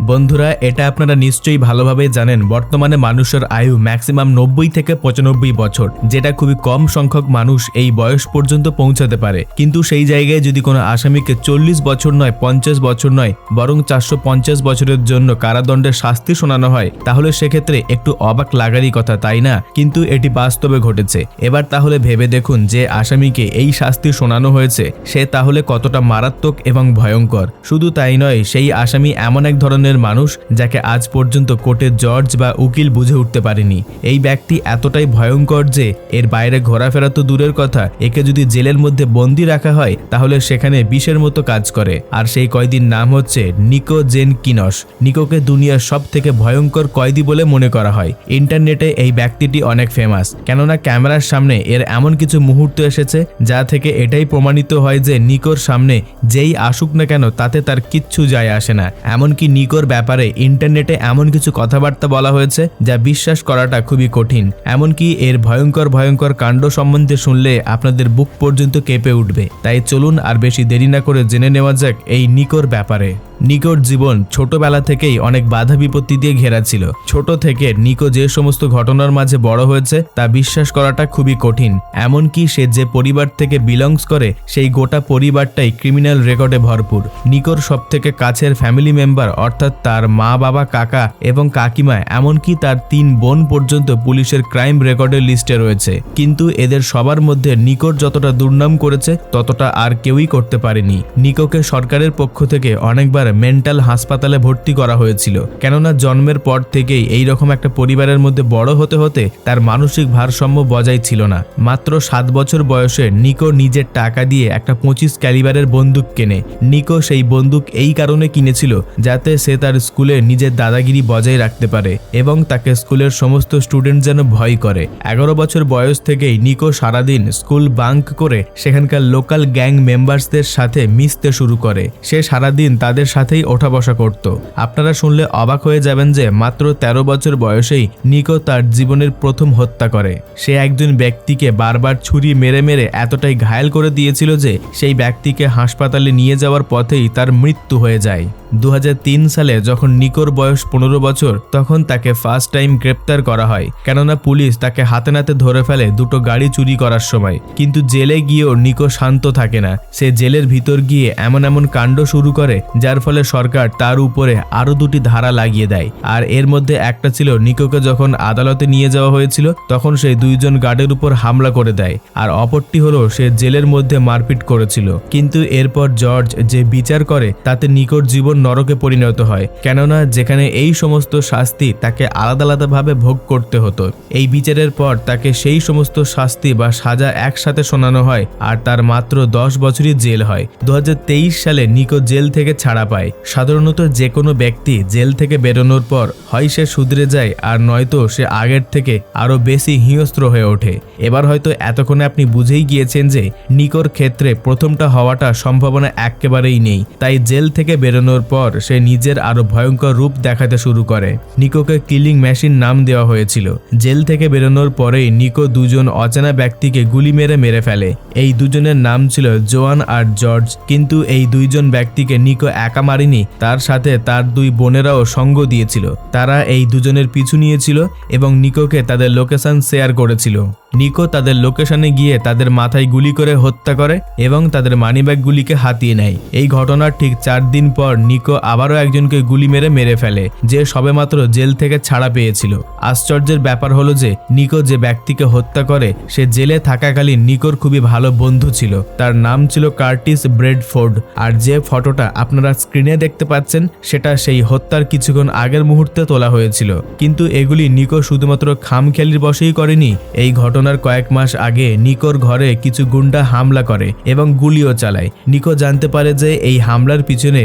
বন্ধুরা, এটা আপনারা নিশ্চয়ই ভালোভাবে জানেন, বর্তমানে মানুষের আয়ু ম্যাক্সিমাম নব্বই থেকে পঁচানব্বই বছর, যেটা খুবই কম সংখ্যক মানুষ এই বয়স পর্যন্ত পৌঁছাতে পারে। কিন্তু সেই জায়গায় যদি কোনো আসামিকে চল্লিশ বছর নয়, পঞ্চাশ বছর নয়, বরং চারশো পঞ্চাশ বছরের জন্য কারাদণ্ডের শাস্তি শোনানো হয়, তাহলে সেক্ষেত্রে একটু অবাক লাগারই কথা, তাই না? কিন্তু এটি বাস্তবে ঘটেছে। এবার তাহলে ভেবে দেখুন যে আসামিকে এই শাস্তি শোনানো হয়েছে, সে তাহলে কতটা মারাত্মক এবং ভয়ঙ্কর। শুধু তাই নয়, সেই আসামি এমন এক ধরনের মানুষ যাকে আজ পর্যন্ত কোর্টের জজ বা উকিল বুঝে উঠতে পারেনি। এই ব্যক্তি এতটাই ভয়ঙ্কর যে এর বাইরে ঘোরাফেরা তো দূরের কথা, একে যদি জেলের মধ্যে বন্দি রাখা হয়, তাহলে সেখানে বিষের মতো কাজ করে। আর সেই কয়দিন নাম হচ্ছে নিকো জেন কিনস। নিকোকে দুনিয়ার সব থেকে ভয়ঙ্কর কয়েদি বলে মনে করা হয়। ইন্টারনেটে এই ব্যক্তিটি অনেক ফেমাস কেননা ক্যামেরার সামনে এর এমন কিছু মুহূর্ত এসেছে, যা থেকে এটাই প্রমাণিত হয় যে নিকোর সামনে যেই আসুক না কেন, তাতে তার কিচ্ছু যায় আসে না। এমনকি নিকোর ব্যাপারে ইন্টারনেটে এমন কিছু কথাবার্তা বলা হয়েছে যা বিশ্বাস করাটা খুবই কঠিন। এমনকি এর ভয়ঙ্কর ভয়ঙ্কর কাণ্ড সম্বন্ধে শুনলে আপনাদের বুক পর্যন্ত কেঁপে উঠবে। তাই চলুন আর বেশি দেরি না করে জেনে নেওয়া যাক এই নিকোর ব্যাপারে। নিকোর জীবন ছোটবেলা থেকেই অনেক বাধা বিপত্তি দিয়ে ঘেরা ছিল। ছোট থেকে নিকো যে সমস্ত ঘটনার মাঝে বড় হয়েছে, তা বিশ্বাস করাটা খুবই কঠিন। এমনকি সে যে পরিবার থেকে বিলংস করে, সেই গোটা পরিবারটাই ক্রিমিনাল রেকর্ডে ভরপুর। নিকোর সব থেকে কাছের ফ্যামিলি মেম্বার অর্থাৎ তার মা, বাবা, কাকা এবং কাকিমা, এমনকি তার তিন বোন পর্যন্ত পুলিশের ক্রাইম রেকর্ডের লিস্টে রয়েছে। কিন্তু এদের সবার মধ্যে নিকোর যতটা দুর্নাম করেছে, ততটা আর কেউই করতে পারেনি। নিকোকে সরকারের পক্ষ থেকে অনেকবার মেন্টাল হাসপাতালে ভর্তি করা হয়েছিল। কেননা জন্মের পর থেকেই এই রকম একটা পরিবারের মধ্যে বড় হতে হতে তার মানসিক ভারসাম্য বজায় ছিল না। মাত্র সাত বছর বয়সে নিকো নিজের টাকা দিয়ে একটা পঁচিশ ক্যালিবারের বন্দুক কেনে। নিকো সেই বন্দুক এই কারণে কিনেছিল যাতে সে তার স্কুলে নিজের দাদাগিরি বজায় রাখতে পারে এবং তাকে স্কুলের সমস্ত স্টুডেন্ট যেন ভয় করে। এগারো বছর বয়স থেকেই নিকো সারাদিন স্কুল বাঙ্ক করে সেখানকার লোকাল গ্যাং মেম্বার্সদের সাথে মিশতে শুরু করে। সে সারাদিন তাদের সাথেই ওঠা বসা করত। আপনারা শুনলে অবাক হয়ে যাবেন যে মাত্র ১৩ বছর বয়সেই নিকো তার জীবনের প্রথম হত্যা করে। সে একজন ব্যক্তিকে বারবার ছুরি মেরে মেরে এতটাই ঘায়েল করে দিয়েছিল যে সেই ব্যক্তিকে হাসপাতালে নিয়ে যাওয়ার পথেই তার মৃত্যু হয়ে যায়। দু হাজার তিন সালে যখন নিকোর বয়স পনেরো বছর, তখন তাকে ফার্স্ট টাইম গ্রেপ্তার করা হয়। কেননা পুলিশ তাকে হাতে নাতে ধরে ফেলে দুটো গাড়ি চুরি করার সময়। কিন্তু জেলে গিয়েও নিকো শান্ত থাকে না। সে জেলের ভিতর গিয়ে এমন এমন কাণ্ড শুরু করে, যার ফলে সরকার তার উপরে আরও দুটি ধারা লাগিয়ে দেয়। আর এর মধ্যে একটা ছিল নিকোকে যখন আদালতে নিয়ে যাওয়া হয়েছিল, তখন সেই দুইজন গার্ডের উপর হামলা করে দেয়। আর অপরটি হলো, সে জেলের মধ্যে মারপিট করেছিল। কিন্তু এরপর জর্জ যে বিচার করে, তাতে নিকোর জীবন নরকে পরিণত হয়। কেননা যেখানে এই সমস্ত শাস্তি তাকে আলাদা আলাদাভাবে ভোগ করতে হতো। এই বিচারের পর তাকে সেই সমস্ত শাস্তি বা সাজা একসাথে শোনানো হয় আর তার মাত্র দশ বছরই জেল হয়। দু হাজার তেইশ সালে নিকো জেল থেকে ছাড়া পায়। সাধারণত যে কোনো ব্যক্তি জেল থেকে বেরোনোর পর হয় সে শুধরে যায় আর নয়তো সে আগের থেকে আরও বেশি হিংস্র হয়ে ওঠে। এবার হয়তো এতক্ষণে আপনি বুঝেই গিয়েছেন যে নিকোর ক্ষেত্রে প্রথমটা হওয়াটা সম্ভাবনা একেবারেই নেই। তাই জেল থেকে বেরোনোর পর সে নিজের আরও ভয়ঙ্কর রূপ দেখাতে শুরু করে। নিকোকে কিলিং মেশিন নাম দেওয়া হয়েছিল। জেল থেকে বেরোনোর পরেই নিকো দুজন অচেনা ব্যক্তিকে গুলি মেরে মেরে ফেলে। এই দুজনের নাম ছিল জোয়ান আর জর্জ। কিন্তু এই দুইজন ব্যক্তিকে নিকো একা মারেনি, তার সাথে তার দুই বোনেরাও সঙ্গ দিয়েছিল। তারা এই দুজনের পিছু নিয়েছিল এবং নিকোকে তাদের লোকেশন শেয়ার করেছিল। নিকো তাদের লোকেশনে গিয়ে তাদের মাথায় গুলি করে হত্যা করে এবং তাদের মানিব্যাগগুলিকে হাতিয়ে নেয়। এই ঘটনার ঠিক চার দিন পর নিকো আবারও একজনকে গুলি মেরে মেরে ফেলে, যে সবেমাত্র জেল থেকে ছাড়া পেয়েছিল। আশ্চর্যের ব্যাপার হলো যে, নিকো যে ব্যক্তিকে হত্যা করে, সে জেলে থাকাকালীন নিকোর খুবই ভালো বন্ধু ছিল। তার নাম ছিল কার্টিস ব্রেডফোর্ড, আর যে ফটোটা আপনারা স্ক্রিনে দেখতে পাচ্ছেন, সেটা সেই হত্যার কিছুক্ষণ আগের মুহূর্তে তোলা হয়েছিল। কিন্তু এগুলি নিকো শুধুমাত্র খামখেয়ালির বসেই করেনি। এই ঘটনার কয়েক মাস আগে নিকোর ঘরে কিছু গুন্ডা হামলা করে এবং গুলিও চালায়। নিকো জানতে পারে যে, এই হামলার পিছনে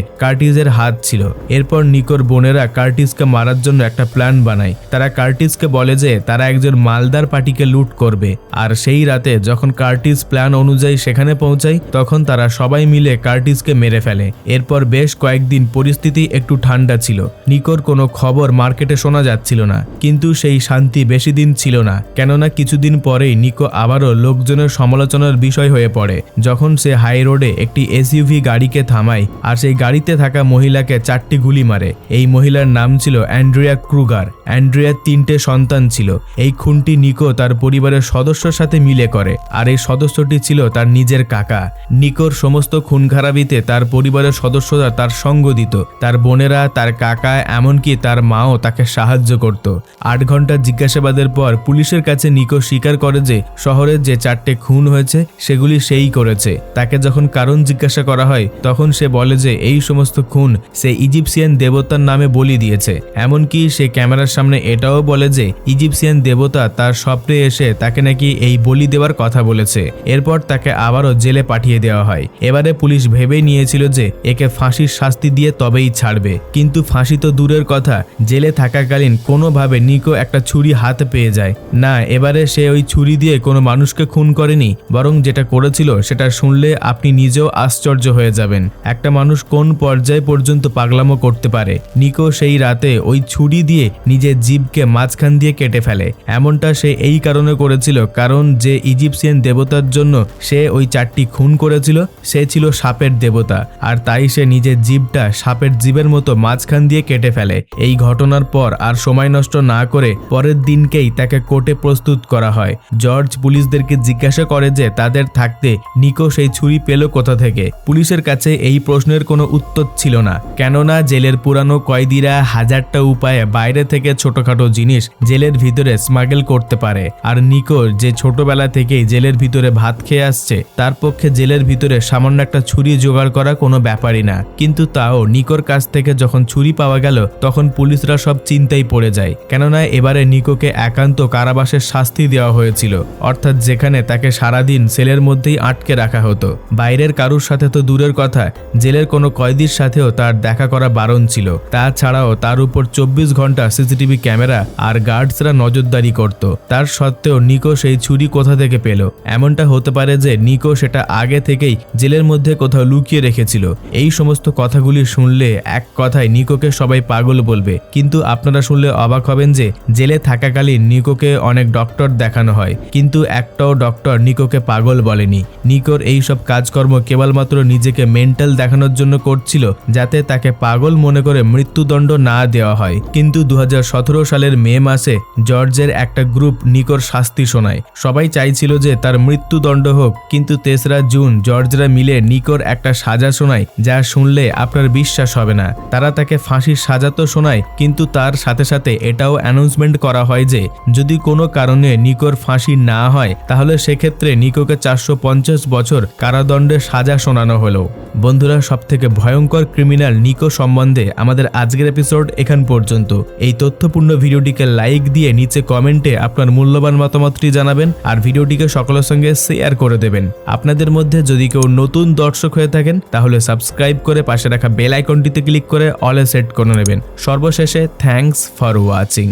কার্টিসের হাত ছিল। এরপর নিকোর বোনেরা কার্টিসকে মারার জন্য একটা প্ল্যান বানায়। তারা কার্টিসকে বলে যে, তারা একজন মালদার পার্টিকে লুট করবে। আর সেই রাতে যখন কার্টিস প্ল্যান অনুযায়ী সেখানে পৌঁছায়, তখন তারা সবাই মিলে কার্টিসকে মেরে ফেলে। এরপর বেশ কয়েকদিন পরিস্থিতি একটু ঠান্ডা ছিল। নিকোর কোনো খবর মার্কেটে শোনা যাচ্ছিল না। কিন্তু সেই শান্তি বেশি দিন ছিল না। কেননা কিছুদিন পরেই নিকো আবারও লোকজনের সমালোচনার বিষয় হয়ে পড়ে। যখন সে হাই রোডে একটি এসইউভি গাড়িকে থামায়, আর সেই গাড়িতে থাকা মহিলাকে চারটি গুলি মারে। এই মহিলার নাম ছিল অ্যান্ড্রিয়া ক্রুগার। অ্যান্ড্রিয়ার তিনটে সন্তান ছিল। এই খুনটি নিকো তার পরিবারের সদস্যর সাথে মিলে করে, আর এই সদস্যটি ছিল তার নিজের কাকা। নিকোর সমস্ত খুন খারাপিতে তার পরিবারের সদস্যরা তার সঙ্গ দিত। তার বোনেরা, তার কাকা, এমনকি তার মাও তাকে সাহায্য করত। আট ঘণ্টা জিজ্ঞাসাবাদের পর পুলিশের কাছে নিকো স্বীকার করে যে শহরের যে চারটে খুন হয়েছে, সেগুলি সেই করেছে। তাকে যখন কারণ জিজ্ঞাসা করা হয়, তখন সে বলে যে, এই সমস্ত খুন সে ইজিপসিয়ান দেবতার নামে বলি দিয়েছে। এমনকি সে ক্যামেরার সামনে এটাও বলে যে, ইজিপসিয়ান দেবতা তার স্বপ্নে এসে তাকে নাকি এই বলি দেওয়ার কথা বলেছে। এরপর তাকে আবারও জেলে পাঠিয়ে দেওয়া হয়। এবারে পুলিশ ভেবেই নিয়েছিল যে, একে ফাঁসির শাস্তি দিয়ে তবেই ছাড়বে। কিন্তু ফাঁসি তো দূরের কথা, জেলে থাকাকালীন কোনোভাবে নিকো একটা ছুরি হাতে পেয়ে যায়। না, এবারে সে ওই ছুরি দিয়ে কোনো মানুষকে খুন করেনি, বরং যেটা করেছিল সেটা শুনলে আপনি নিজেও আশ্চর্য হয়ে যাবেন। একটা মানুষ কোন পর্যায় পর্যন্ত পাগলামো করতে পারে। নিকো সেই রাতে ওই ছুরি দিয়ে নিজের জীবকে মাঝখান দিয়ে কেটে ফেলে। এমনটা সে এই কারণে করেছিল, কারণ যে ইজিপসিয়ান দেবতার জন্য সে ওই চারটি খুন করেছিল, সে ছিল সাপের দেবতা। আর তাই সে নিজের জীবটা সাপের জীবের মতো মাঝখান দিয়ে কেটে ফেলে। এই ঘটনার পর আর সময় নষ্ট না করে পরের দিনকেই তাকে কোর্টে প্রস্তুত করা হয়। জর্জ পুলিশদেরকে জিজ্ঞাসা করে যে তাদের থাকতে নিকো সেই ছুরি পেল কোথা থেকে। পুলিশের কাছে এই প্রশ্নের কোনো উত্তর ছিল না। কেননা জেলের পুরানো কয়েদিরা হাজারটা উপায়ে বাইরে থেকে ছোটখাটো জিনিস জেলের ভিতরে স্মাগল করতে পারে। আর নিকো যে ছোটবেলা থেকেই জেলের ভিতরে ভাত খেয়ে আসছে, তার পক্ষে জেলের ভিতরে সামান্য একটা ছুরি জোগাড় করা কোনো ব্যাপারই না। কিন্তু তাও নিকোর কাছ থেকে যখন ছুরি পাওয়া গেল, তখন পুলিশরা সব চিন্তায় পড়ে যায়। কেননা এবারে নিকোকে একান্ত কারাবাসের শাস্তি দেওয়া হয়েছিল। অর্থাৎ যেখানে তাকে সারাদিন সেলের মধ্যেই আটকে রাখা হতো। বাইরের কারুর সাথে তো দূরের কথা, জেলের কোনো কয়েদির সাথেও তার দেখা করা বারণ ছিল। তাছাড়াও তার উপর চব্বিশ ঘণ্টা সিসিটিভি ক্যামেরা আর গার্ডসরা নজরদারি করত। তার সত্ত্বেও নিকো সেই ছুরি কোথা থেকে পেল? এমনটা হতে পারে যে নিকো সেটা আগে থেকেই জেলের মধ্যে কোথাও লুকিয়ে রেখেছিল। এই সমস্ত কথাগুলি শুনলে এক কথায় নিকোকে সবাই পাগল বলবে। কিন্তু আপনারা শুনলে অবাক হবেন যে জেলে থাকাকালীন নিকোকে অনেক ডক্টর দেখানো হয়। কিন্তু একটাও ডক্টর নিকোকে পাগল বলেনি। নিকোর এই সব কাজকর্ম কেবলমাত্র নিজেকে মেন্টাল দেখানোর জন্য করছিল যাতে তাকে পাগল মনে করে মৃত্যুদণ্ড না দেওয়া হয়। কিন্তু দু হাজার সতেরো সালের মে মাসে জর্জের একটা গ্রুপ নিকোর শাস্তি শোনায়। সবাই চাইছিল যে তার মৃত্যুদণ্ড হোক, কিন্তু তেসরা জুন জর্জরা মিলে নিকর একটা সাজা শোনায়, যা শুনলে আপনার বিশ্বাস হবে না। তারা তাকে ফাঁসির সাজা তো শোনায়, কিন্তু তার সাথে সাথে এটাও অ্যানাউন্সমেন্ট করা হয় যে, যদি কোনো কারণে নিকোর ফাঁসি না হয়, তাহলে সেক্ষেত্রে নিকোকে চারশো পঞ্চাশ বছর কারাদণ্ডের সাজা শোনানো হলো। বন্ধুরা সব থেকে ভয়ঙ্কর ক্রিমিনাল নিকো সম্বন্ধে আমাদের আজকের এপিসোড এখান পর্যন্ত। এই তথ্যপূর্ণ ভিডিওটিকে লাইক দিয়ে নিচে কমেন্টে আপনার মূল্যবান মতামতটি জানাবেন আর ভিডিওটিকে সকলের সঙ্গে শেয়ার করে দেবেন। আপনাদের মধ্যে যদি কেউ নতুন দর্শক হয়ে থাকেন, তাহলে সাবস্ক্রাইব করে পাশে রাখা বেল আইকনটিতে ক্লিক করে অলে সেট করে নেবেন। সর্বশেষে থ্যাংকস ফর ওয়াচিং